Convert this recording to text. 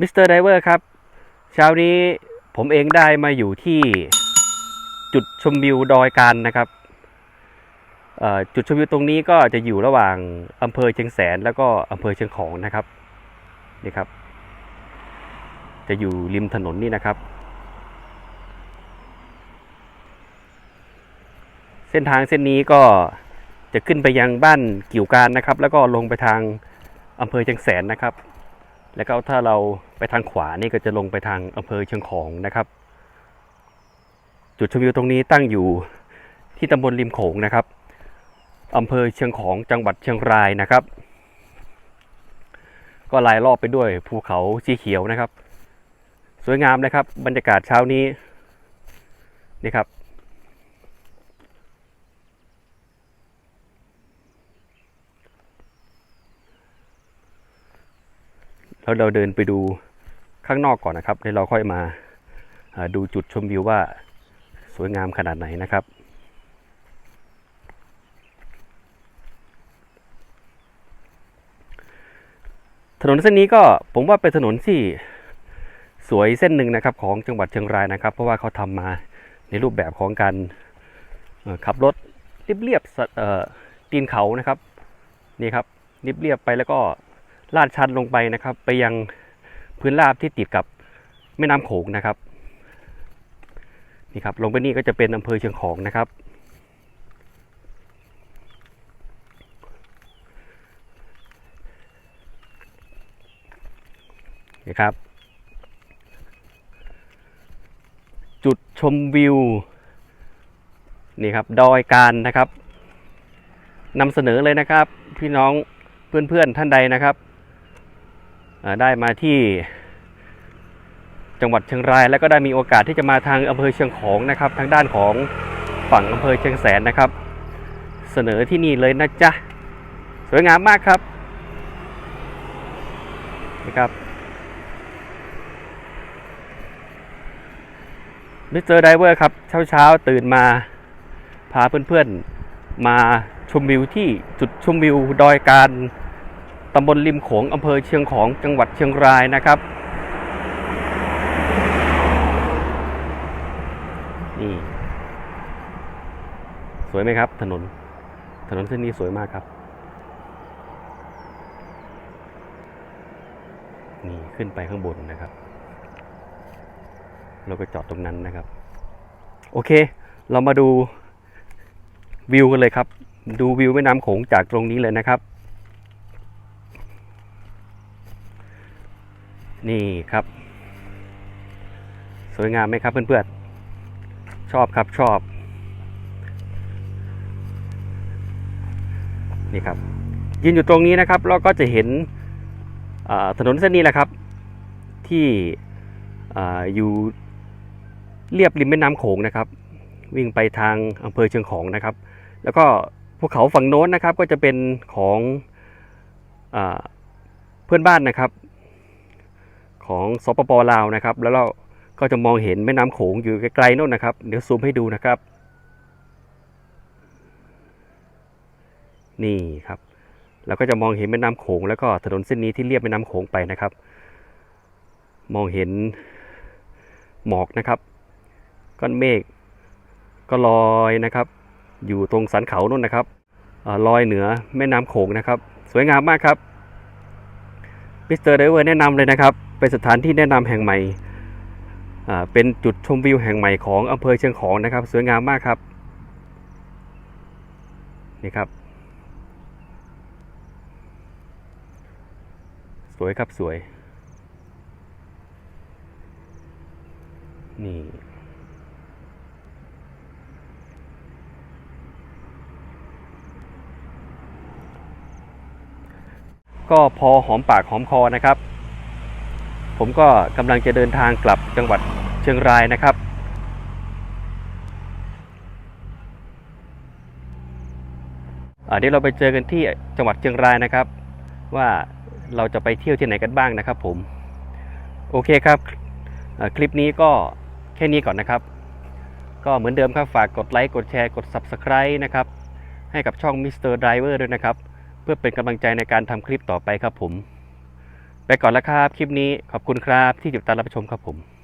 มิสเตอร์ไดเวอร์ครับ เช้านี้ผมเองได้มาอยู่ที่จุดชมวิวดอยการนะครับ จุดชมวิวตรงนี้ก็จะอยู่ระหว่างอำเภอเชียงแสน แล้วก็อำเภอเชียงของนะครับนี่ครับ จะอยู่ริมถนนนี่นะครับ เส้นทางเส้นนี้ก็จะขึ้นไปยังบ้านกิ่วการนะครับ แล้วก็ลงไปทางอำเภอเชียงแสนนะครับ แล้วก็ถ้าเราไปทางขวานี่ก็จะลงไปทางอำเภอเชียงของนะครับ จุดชมวิวตรงนี้ตั้งอยู่ที่ตำบลริมโขงนะครับอำเภอเชียงของจังหวัดเชียงรายนะครับ ก็ลายรอบไปด้วยภูเขาสีเขียวนะครับ สวยงามนะครับ บรรยากาศเช้านี้นี่ครับ แล้วเราเดินไปดูข้างนอกก่อนนะครับแล้วเราค่อยมาดูจุดชมวิวว่าสวยงามขนาดไหนนะครับ ถนนเส้นนี้ก็ผมว่าเป็นถนนที่สวยเส้นหนึ่งนะครับของจังหวัดเชียงรายนะครับ เพราะว่าเขาทำมาในรูปแบบของการขับรถเรียบๆตีนเขานะครับนี่ครับเรียบๆไปแล้วก็ ลาดชันลงไปนะครับ ไปยังพื้นราบที่ติดกับแม่น้ำโขงนะครับนี่ครับลงไปนี่ก็จะเป็นอำเภอเชียงของนะครับ นี่ครับ จุดชมวิว นี่ครับดอยการนะครับนำเสนอเลยนะครับ พี่น้องเพื่อนๆท่านใดนะครับ ได้มาที่จังหวัดเชียงราย แล้วก็ได้มีโอกาสที่จะมาทางอำเภอเชียงของนะครับ ทางด้านของฝั่งอำเภอเชียงแสนนะครับ เสนอที่นี่เลยนะจ๊ะสวยงามมากครับนะครับมิสเตอร์ไดเวอร์ครับเช้าๆตื่นมาพาเพื่อนๆมาชมวิวที่จุดชมวิวดอยการ ตำบลริมโขงอำเภอเชียงของจังหวัดเชียงรายนะครับนี่สวยไหมครับ ถนน ถนนเส้นนี้สวยมากครับ นี่ขึ้นไปข้างบนนะครับ เราก็จอดตรงนั้นนะครับ โอเค เรามาดูวิวกันเลยครับ ดูวิวแม่น้ำโขงจากตรงนี้เลยนะครับ นี่ครับ สวยงามไหมครับเพื่อนๆ ชอบครับชอบ นี่ครับ ยืนอยู่ตรงนี้นะครับ เราก็จะเห็นถนนเส้นนี้แหละครับ ที่ออยู่เรียบริมแม่น้ำโขงนะครับ วิ่งไปทางอำเภอเชียงของนะครับ แล้วก็ภูเขาฝั่งโน้นนะครับก็จะเป็นของอเพื่อนบ้านนะครับ ของสปปลาวนะครับ แล้วเราก็จะมองเห็นแม่น้ำโขงอยู่ไกลๆโน่นนะครับ เดี๋ยวซูมให้ดูนะครับ นี่ครับเราก็จะมองเห็นแม่น้ำโขงแล้วก็ถนนเส้นนี้ที่เลียบแม่น้ำโขงไปนะครับ มองเห็นหมอกนะครับก้อนเมฆก็ลอยนะครับ อยู่ตรงสันเขาโน่นนะครับอลอยเหนือแม่น้ำโขงนะครับ สวยงามมากครับมิสเตอร์ไดเวอร์แนะนำเลยนะครับ เป็นสถานที่แนะนำแห่งใหม่เป็นจุดชมวิวแห่งใหม่ของอำเภอเชียงของนะครับ สวยงามมากครับนี่ครับ สวยครับสวย นี่ ก็พอหอมปากหอมคอนะครับ ผมก็กำลังจะเดินทางกลับจังหวัดเชียงรายนะครับอ่าเดี๋ยวเราไปเจอกันที่จังหวัดเชียงรายนะครับ ว่าเราจะไปเที่ยวที่ไหนกันบ้างนะครับ ผม โอเคครับ คลิปนี้ก็แค่นี้ก่อนนะครับ ก็เหมือนเดิมครับฝากกดไลค์กดแชร์กด Subscribe นะครับ ให้กับช่อง Mr. Driver ด้วยนะครับ เพื่อเป็นกำลังใจในการทำคลิปต่อไปครับผม ไปก่อนแล้วครับ คลิปนี้ขอบคุณครับที่ติดตามรับชมครับผม